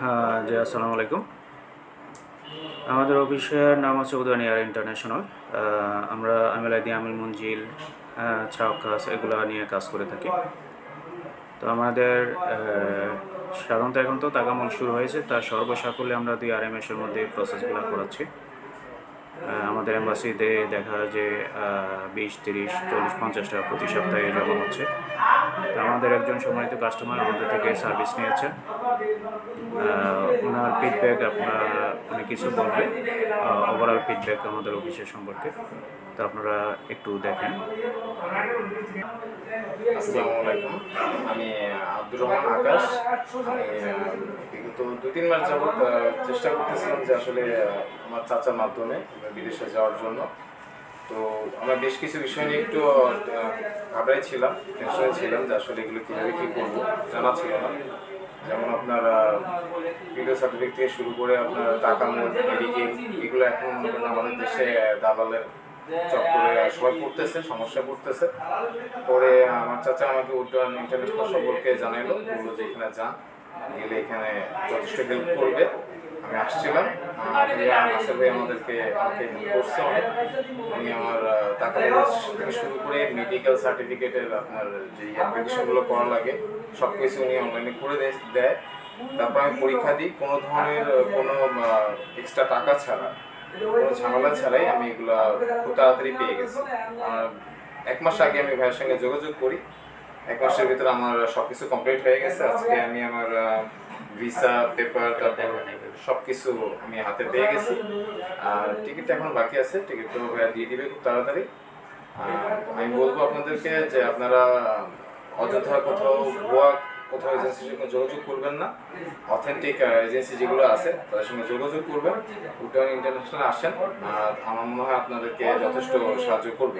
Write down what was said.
হ্যাঁ, জি আসসালামু আলাইকুম। আমাদের অফিসের নাম হচ্ছে উদয়ন এয়ার ইন্টারন্যাশনাল আমরা আমিলাদি আমিল মঞ্জিল ছাউকাস এগুলো নিয়ে কাজ করে থাকি। তো আমাদের সাধারণত এখন তো তাকামল শুরু হয়েছে তার সর্বসাফল্যে আমরা দুই আর এম এর মধ্যে প্রসেসগুলো করাচ্ছি। আমাদের এম্বাসিতে দেখা যায় যে বিশ তিরিশ চল্লিশ পঞ্চাশ টাকা প্রতি সপ্তাহে জমা হচ্ছে। আমাদের একজন সম্মানিত কাস্টমার আমাদের থেকে সার্ভিস নিয়েছে। আহ, ওনার ফিডব্যাক আপনার অনেক কিছু বলবে। ওভারঅল ফিডব্যাক আমাদের অফিসের সম্পর্কে। তো আপনারা একটু দেখেন। আসসালামু আলাইকুম। আমি আব্দুর রহমান আকাশ। বিগত দু তিন মাস যাবৎ চেষ্টা করতেছিলাম যে আসলে আমার চাচার মাধ্যমে বিদেশে যাওয়ার জন্য। তো আমরা বেশ কিছু বিষয় নিয়ে একটু ঘাবড়াই ছিলাম টেনশনে ছিলাম যে আসলে এগুলো কীভাবে কী করব, জানা ছিল না। যেমন আপনার ভিডিও সার্টিফিকেট থেকে শুরু করে আপনার টাকা মেডিকেল এগুলো এখন আমাদের দেশে দালালের চক্করে সবাই পড়তেছে, সমস্যা পড়তেছে। পরে আমার চাচা আমাকে উড্ডয়ন ইন্টারন্যাশনাল সম্পর্কে জানাইলো, বলল যে এখানে যান, গেলে এখানে যথেষ্ট হেল্প করবে। আমি আসছিলাম ভাইয়া আসল আমাদেরকে আমাকে হেল্প করছে অনেক। আমার পয়সা থেকে শুরু করে মেডিকেল সার্টিফিকেটের আপনার যে অ্যাপ্লিকেশনগুলো করা লাগে সব কিছু উনি অনলাইনে করে দেয় তারপর আমি পরীক্ষা দিই, কোনো ধরনের কোনো এক্সট্রা টাকা ছাড়া, কোনো ঝামেলা ছাড়াই আমি এগুলা খুব তাড়াতাড়ি পেয়ে গেছি। এক মাস আগে আমি ভাইয়ের সঙ্গে যোগাযোগ করি। এক মাসের ভিতরে আমার সবকিছু কমপ্লিট হয়ে গেছে। আজকে আমি আমার ভিসা পেপার তারপর সব কিছু আমি হাতে পেয়ে গেছি। আর টিকিটটা এখন বাকি আছে টিকিটটা ভাইয়া দিয়ে দিবে খুব তাড়াতাড়ি। আমি বলব আপনাদেরকে যে আপনারা অযথা কোথাও ভুয়া কোথাও এজেন্সির সঙ্গে যোগাযোগ করবেন না। অথেন্টিক এজেন্সি যেগুলো আছে, তাদের সঙ্গে যোগাযোগ করবেন। উড্ডয়ন ইন্টারন্যাশনাল আসেন, আর আমার মনে হয় আপনাদেরকে যথেষ্ট সাহায্য করবে।